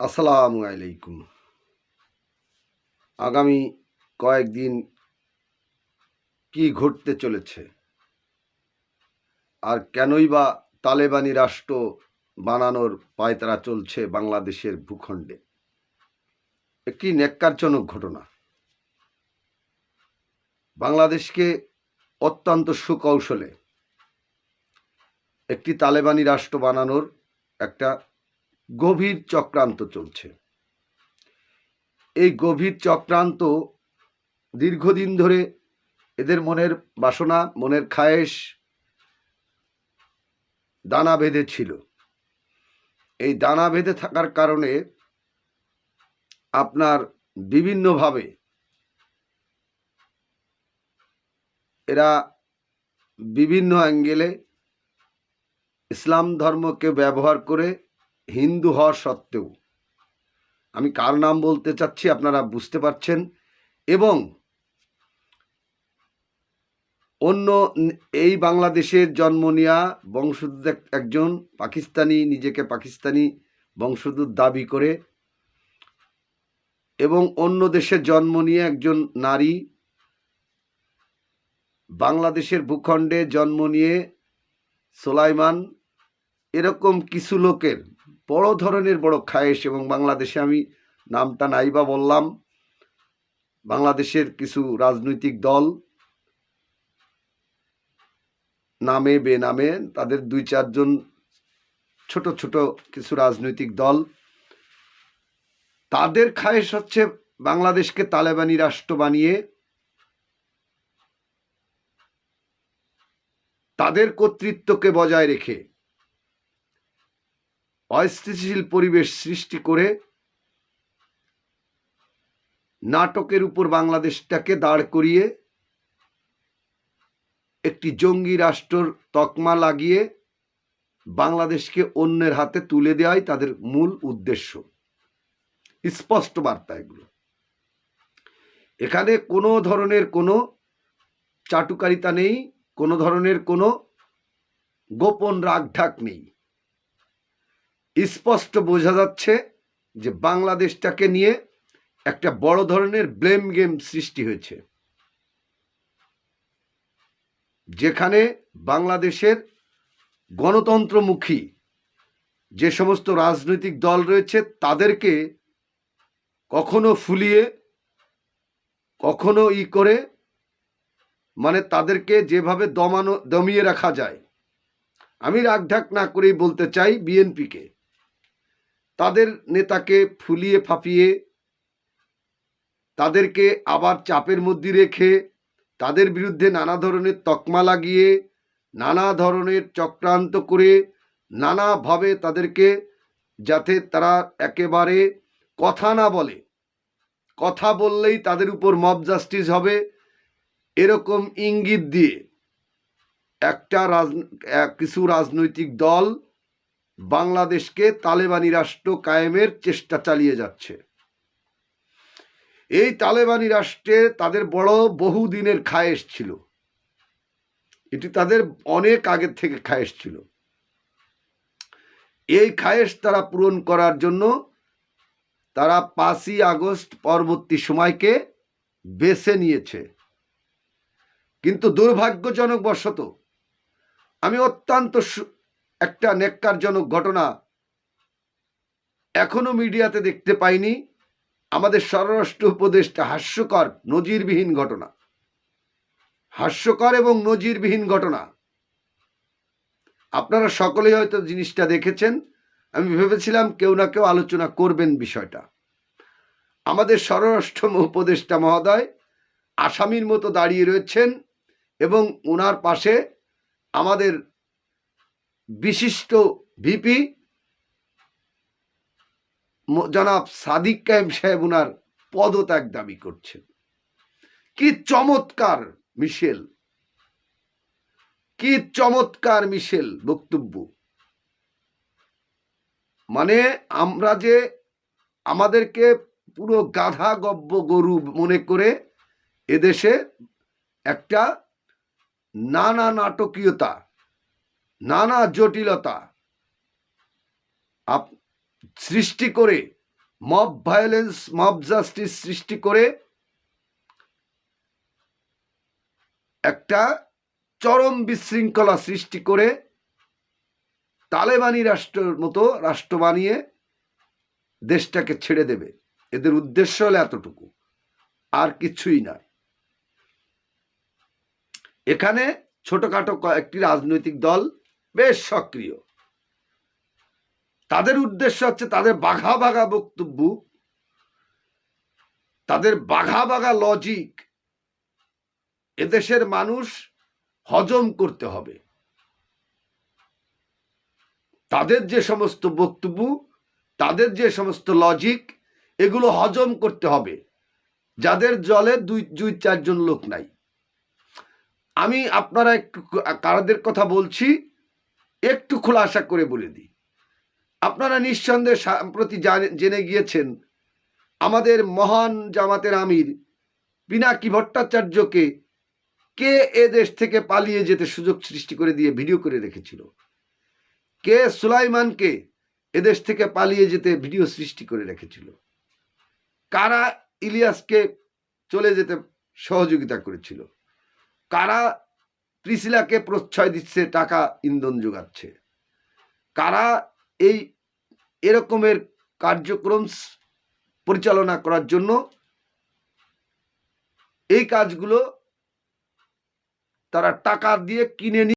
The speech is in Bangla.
আসসালামু আলাইকুম। আগামী কয়েকদিন কি ঘটতে চলেছে? আর কেনই বা তালেবানি রাষ্ট্র বানানোর পায়তারা চলছে বাংলাদেশের ভূখণ্ডে? একটি ন্যাক্কারজনক ঘটনা। বাংলাদেশকে অত্যন্ত সুকৌশলে একটি তালেবানি রাষ্ট্র বানানোর একটা গভীর চক্রান্ত চলছে। এই গভীর চক্রান্ত দীর্ঘদিন ধরে এদের মনের বাসনা, মনের খায়েশ দানা বেঁধে ছিল। এই দানা বেঁধে থাকার কারণে আপনার বিভিন্নভাবে এরা বিভিন্ন অ্যাঙ্গেলে ইসলাম ধর্মকে ব্যবহার করে হিন্দু হওয়া সত্ত্বেও আমি কার নাম বলতে চাচ্ছি আপনারা বুঝতে পারছেন এবং অন্য এই বাংলাদেশের জন্ম নেওয়া বংশোদ্ভূত একজন পাকিস্তানি, নিজেকে পাকিস্তানি বংশোদ্ভূত দাবি করে এবং অন্য দেশে জন্ম নিয়ে একজন নারী বাংলাদেশের ভূখণ্ডে জন্ম নিয়ে সোলাইমান, এরকম কিছু লোকের বড় ধরনের বড় খায়েশ এবং বাংলাদেশে আমি নামটা নাইবা বললাম। বাংলাদেশের কিছু রাজনৈতিক দল নামে বেনামে তাদের দুই, চারজন ছোট ছোট কিছু রাজনৈতিক দল। তাদের খায়েশ হচ্ছে বাংলাদেশকে তালেবানি রাষ্ট্র বানিয়ে তাদের কর্তৃত্বকে বজায় রেখে অস্থিতিশীল পরিবেশ সৃষ্টি করে নাটকের উপর বাংলাদেশটাকে দাঁড় করিয়ে একটি জঙ্গি রাষ্ট্রর তকমা লাগিয়ে বাংলাদেশকে অন্যের হাতে তুলে দেওয়াই তাদের মূল উদ্দেশ্য। স্পষ্ট বার্তা এগুলো। এখানে কোনো ধরনের কোনো চাটুকারিতা নেই, কোনো ধরনের কোনো গোপন রাগঢাক নেই। স্পষ্ট বোঝা যাচ্ছে যে বাংলাদেশটাকে নিয়ে একটা বড় ধরনের ব্লেম গেম সৃষ্টি হয়েছে। যেখানে বাংলাদেশের গণতন্ত্রমুখী যে সমস্ত রাজনৈতিক দল রয়েছে, তাদেরকে কখনো ফুলিয়ে, কখনো ই করে মানে তাদেরকে যেভাবে দমানো, দমিয়ে রাখা যায়। আমি রাগঢাক না করেই বলতে চাই বিএনপিকে। তাদের নেতাকে ফুলিয়ে ফাঁপিয়ে, তাদেরকে আবার চাপের মধ্যে রেখে, তাদের বিরুদ্ধে নানা ধরনের তকমা লাগিয়ে, নানা ধরনের চক্রান্ত করে, নানাভাবে তাদেরকে যাতে তারা একেবারে কথা না বলে। কথা বললেই তাদের উপর মব জাস্টিস হবে, এরকম ইঙ্গিত দিয়ে একটা রাজ, কিছু রাজনৈতিক দল বাংলাদেশকে তালেবানি রাষ্ট্র কায়েমের চেষ্টা চালিয়ে যাচ্ছে। এই তালেবানি রাষ্ট্রে তাদের বড় বহুদিনের খায়েশ ছিল। এটি তাদের অনেক আগের থেকে খায়েশ ছিল। এই খায়েশ তারা পূরণ করার জন্য তারা পাঁচই আগস্ট পরবর্তী সময়কে বেছে নিয়েছে। কিন্তু দুর্ভাগ্যজনক বশত আমি অত্যন্ত একটা নেককারজনক ঘটনা এখনও মিডিয়াতে দেখতে পাইনি। আমাদের স্বরাষ্ট্র উপদেশটা হাস্যকর, নজিরবিহীন ঘটনা। হাস্যকর এবং নজিরবিহীন ঘটনা। আপনারা সকলেই হয়তো জিনিসটা দেখেছেন। আমি ভেবেছিলাম কেউ না কেউ আলোচনা করবেন বিষয়টা। আমাদের স্বরাষ্ট্র উপদেষ্টা মহোদয় আসামির মতো দাঁড়িয়ে রয়েছেন এবং ওনার পাশে আমাদের বিশিষ্ট ভিপি জনাব সাদিক কায়েম সাহেব উনার পদত্যাগ দাবি করছেন। কি চমৎকার মিশেল, কি চমৎকার মিশেল বক্তব্য। মানে আমরা যে আমাদেরকে পুরো গাধা গব্য গরু মনে করে এদেশে একটা নানা নাটকীয়তা নানা জটিলতা। আপ সৃষ্টি করে মব ভায়োলেন্স মব জাস্টিস সৃষ্টি করে একটা চরম বিশৃঙ্খলা সৃষ্টি করে তালেবানি রাষ্ট্রের মতো রাষ্ট্র বানিয়ে দেশটাকে ছেড়ে দেবে। এদের উদ্দেশ্য হলো এতটুকু, আর কিছুই না এখানে ছোটখাটো কয়েকটি রাজনৈতিক দল বেশ সক্রিয়। তাদের উদ্দেশ্য হচ্ছে তাদের বাঘা বাঘা বক্তব্য, তাদের বাঘা বাঘা লজিক এদেশের মানুষ হজম করতে হবে। তাদের যে সমস্ত বক্তব্য, তাদের যে সমস্ত লজিক এগুলো হজম করতে হবে। যাদের জলে দুই দুই, চারজন লোক নাই। আমি আপনারা একটু কারাদের কথা বলছি। একটু খোলাসা করে বলে দিই। আপনারা নিঃসন্দেহে সম্প্রতি জানে- গিয়েছেন, আমাদের মহান জামাতের আমির পিনাকি ভট্টাচার্যকে কে এ দেশ থেকে পালিয়ে যেতে সুযোগ সৃষ্টি করে দিয়ে ভিডিও করে রেখেছিল? কে সুলাইমানকে এদেশ থেকে পালিয়ে যেতে ভিডিও সৃষ্টি করে রেখেছিল? কারা ইলিয়াসকে চলে যেতে সহযোগিতা করেছিল? কারা প্রিসিলাকে প্রশ্রয় দিচ্ছে, টাকা ইন্ধন যোগাচ্ছে। কারা এই এরকমের কার্যক্রম পরিচালনা করার জন্য এই কাজগুলো তারা টাকা দিয়ে কিনে নিয়ে